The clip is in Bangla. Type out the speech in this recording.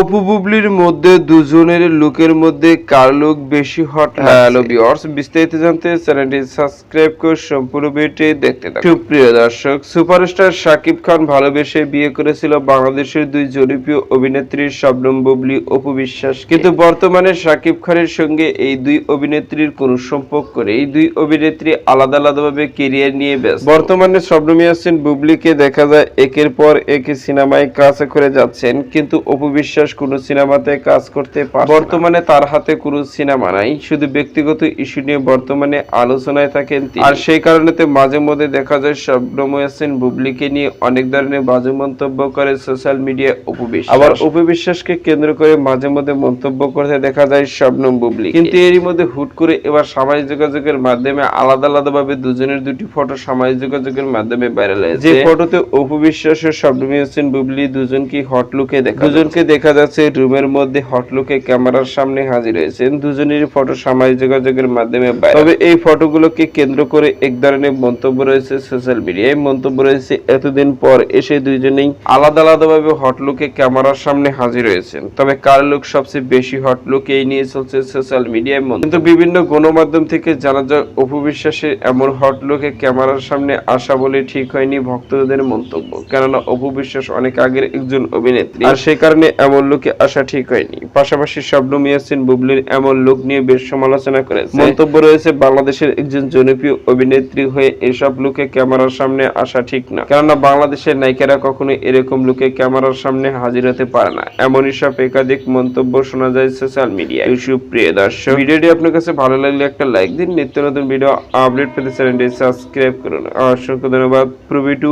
অপু বুবলির মধ্যে দুজনের লুকের মধ্যে কার লুক বেশি হট হ্যালো ভিউয়ার্স বিস্তারিত জানতে চ্যানেলটি সাবস্ক্রাইব করে সম্পূর্ণ ভিডিওটি দেখতে থাকুন। সুপ্রিয় দর্শক সুপারস্টার শাকিব খান ভালোবেসে বিয়ে করেছিল বাংলাদেশের দুই জনপ্রিয় অভিনেত্রী শবনম বুবলি অপু বিশ্বাস কিন্তু বর্তমানে শাকিব খানের সঙ্গে এই দুই অভিনেত্রীর কোনো সম্পর্ক নেই। এই দুই অভিনেত্রী আলাদা আলাদাভাবে কেরিয়ার নিয়ে ব্যস্ত। বর্তমানে শবনম ইয়াসিন বুবলিকে দেখা যায় একের পর এক সিনেমায় কাজ করে যাচ্ছেন কিন্তু অপু বিশ্বাস কোনো সিনেমাতে কাজ করতে পারে বর্তমানে তার হাতে কোনো সিনেমা নাই। শুধু ব্যক্তিগত ইস্যু নিয়ে বর্তমানে আলোচনায় থাকেন। আর সেই কারণেতে মাঝে মধ্যে দেখা যায় শবনম ইয়াসিন বুবলিকে নিয়ে অনেক ধরনের বাজে মন্তব্য করে সোশ্যাল মিডিয়ায় অপু আবার অপু বিশ্বাসকে কেন্দ্র করে মাঝে মধ্যে মন্তব্য করতে দেখা যায় শবনম বুবলি। কিন্তু এরই মধ্যে হুট করে এবার সামাজিক যোগাযোগের মাধ্যমে আলাদা আলাদা ভাবে দুজনের দুটি ফটো সামাজিক যোগাযোগের মাধ্যমে ভাইরাল হয়েছে। যে ফটোতে অপু বিশ্বাস ও শবনম ইয়াসিন বুবলি দুজনকে হট লুকে দেখা দুজনকে দেখা যাচ্ছে রুমের মধ্যে হট লুকে ক্যামেরার সামনে হাজির হয়েছেন। দুজনেরই ফটো সামাজিক যোগাযোগের মাধ্যমে তবে এই ফটোগুলোকে কেন্দ্র করে এক ধরনের মন্তব্য রয়েছে সোশ্যাল মিডিয়ায় মন্তব্য রয়েছে, এতদিন পর এসে দুইজনেই আলাদা আলাদা ভাবে হট লুকে ক্যামেরার সামনে হাজির হয়েছেন। তবে কার লুক সবচেয়ে বেশি হট লুক এই নিয়ে চলছে সোশ্যাল মিডিয়ায়। কিন্তু বিভিন্ন গণমাধ্যম থেকে জানা যায়, অপু বিশ্বাসের এমন হট লুকে ক্যামেরার সামনে আসা বলে ঠিক হয়নি ভক্তদের মন্তব্য। কেননা অপু বিশ্বাস অনেক আগের একজন অভিনেত্রী। আর সেই কারণে এমন লুকে আসা ঠিক হয়নি। পাশাপাশি শবনম ইয়াসিন বুবলির এমন লুক নিয়ে বেশ সমালোচনা করেছে। মন্তব্য রয়েছে, বাংলাদেশের একজন জনপ্রিয় অভিনেত্রী হয়ে এসব লুকে ক্যামেরার সামনে আসা ঠিক না। কেননা বাংলাদেশের নায়িকারা কখনো এরকম লুকে ক্যামেরার সামনে হাজির হতে পারে না। এমনই সব একাধিক মন্তব্য শোনা যায় সোশ্যাল মিডিয়া মিডিয়ায়। সুপ্রিয় দর্শক, ভিডিওটি আপনার কাছে ভালো লাগলে একটা লাইক দিন। নিত্য নতুন ভিডিও আপডেট পেতে চ্যানেলটি সাবস্ক্রাইব করুন। অসংখ্য ধন্যবাদ। প্রবি টু